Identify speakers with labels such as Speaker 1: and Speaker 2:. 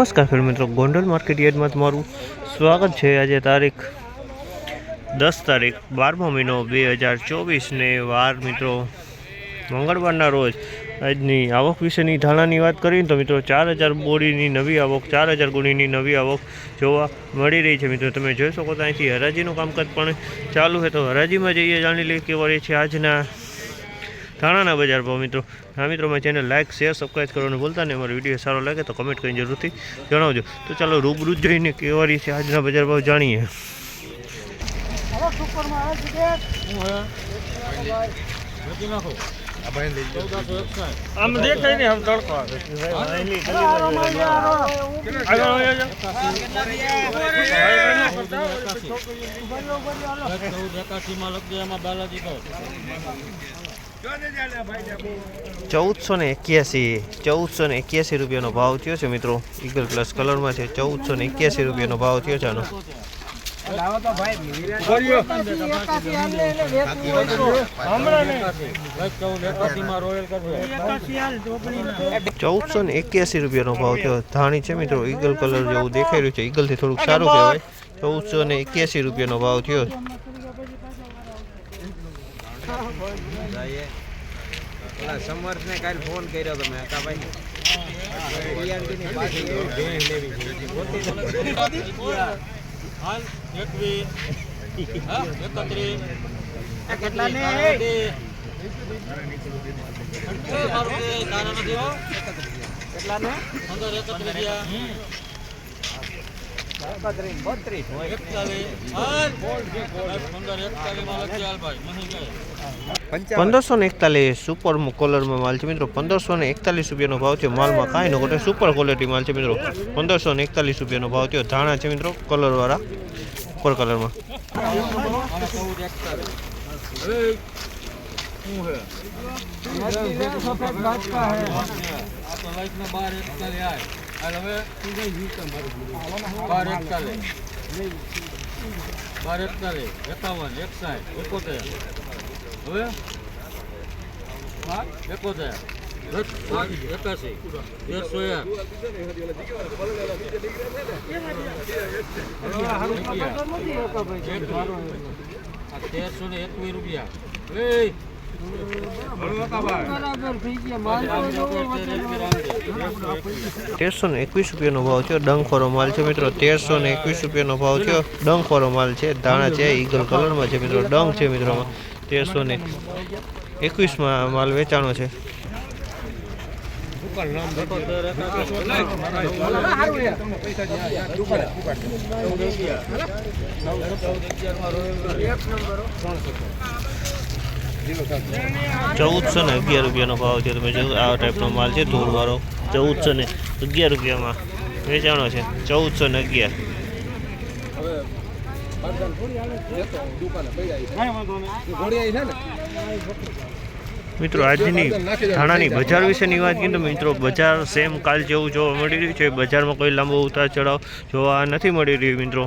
Speaker 1: નમસ્કાર ખેડૂત મિત્રો, ગોંડલ માર્કેટ યાર્ડમાં તમારું સ્વાગત છે. આજે તારીખ દસ તારીખ, બારમો મહિનો બે હજાર ચોવીસને વાર મિત્રો, મંગળવારના રોજ આજની આવક વિશેની ધારણાની વાત કરીએ તો મિત્રો, ચાર હજાર બોરીની નવી આવક, ચાર હજાર ગુણીની નવી આવક જોવા મળી રહી છે. મિત્રો, તમે જોઈ શકો તો અહીંથી હરાજીનું કામકાજ પણ ચાલુ છે. તો હરાજીમાં જઈએ, જાણી લઈએ કેવા રહે છે આજના ધાણાના બજાર ભાવ મિત્રો. હા મિત્રો મારી ચેનલ લાઇક શેર સબસ્ક્રાઈબ કરવાનું ભૂલતા નહીં. અમારો વીડિયો સારો લાગે તો કમેન્ટ કરીને જરૂરથી જણાવજો. તો ચાલો રૂબરૂ જ જોઈને કેવા રીતે છે આજના બજાર ભાવ જાણીએ. આમ ચૌદસો ને એક્યાસી ચૌદસો ને એક્યાસી રૂપિયાનો ભાવ થયો છે મિત્રો. ઈગલ પ્લસ કલરમાં છે ચૌદસો ને એક્યાસી રૂપિયાનો ભાવ થયો છે આનો. ચૌદસો ને એક્યાસી રૂપિયાનો ભાવ થયો. ધાણી છે મિત્રો ઈગલ કલર જેવું દેખાઈ રહ્યું છે. ઈગલથી થોડુંક સારું કહેવાય. ચૌદસો ને એક્યાસી રૂપિયાનો ભાવ થયો.
Speaker 2: ઓલા સમર્થને કાલ ફોન કર્યો તમે કા ભાઈ કેટલા ને કેટલા ને
Speaker 3: પંદર એકત્રીસ
Speaker 1: પંદરસો ને એકતાલીસ સુપર કોલરમાં માલ છે મિત્રો. પંદરસો ને એકતાલીસ રૂપિયાનો ભાવ થયો. માલમાં કાંઈ ન ઘટે. સુપર ક્વોલિટી માલ છે મિત્રો. પંદરસો ને એકતાલીસ રૂપિયાનો ભાવ થયો. ધાણા છે મિત્રો કલરવાળા ઉપર કલરમાં
Speaker 3: આમાં ચૌદ હવે બાર એકતાલીસ બાર એકતાલીસ એકાવન, એકસાઠ, એકોતેર. હવે? એકોતેર. એકાસી તેરસો એક તેરસો ને એકવીસ રૂપિયા.
Speaker 1: તેરસો ને એકવીસ રૂપિયાનો ભાવ છે ડંખવાળો માલ છે મિત્રો. તેરસો ને એકવીસ રૂપિયાનો ભાવ છે ડંખવાળો માલ છે. ધાણા છે. ઈગલ કલરમાં છે મિત્રો. ડંખ છે મિત્રોમાં. તેરસો ને એકવીસમાં માલ વેચાણો છે. ચૌદસો ને અગિયાર રૂપિયાનો ભાવ છે તમે જોયું, આ ટાઈપનો માલ છે ધૂળવાળો ચૌદસો ને અગિયાર રૂપિયામાં વેચાણો છે ચૌદસો ને અગિયાર. મિત્રો, આજની થાણાની બજાર વિશેની વાત કરીએ તો મિત્રો, બજાર સેમ કાલ જેવું જોવા મળી રહ્યું છે. બજારમાં કોઈ લાંબો ઉતાર ચઢાવ જોવા નથી મળી રહ્યું, મિત્રો.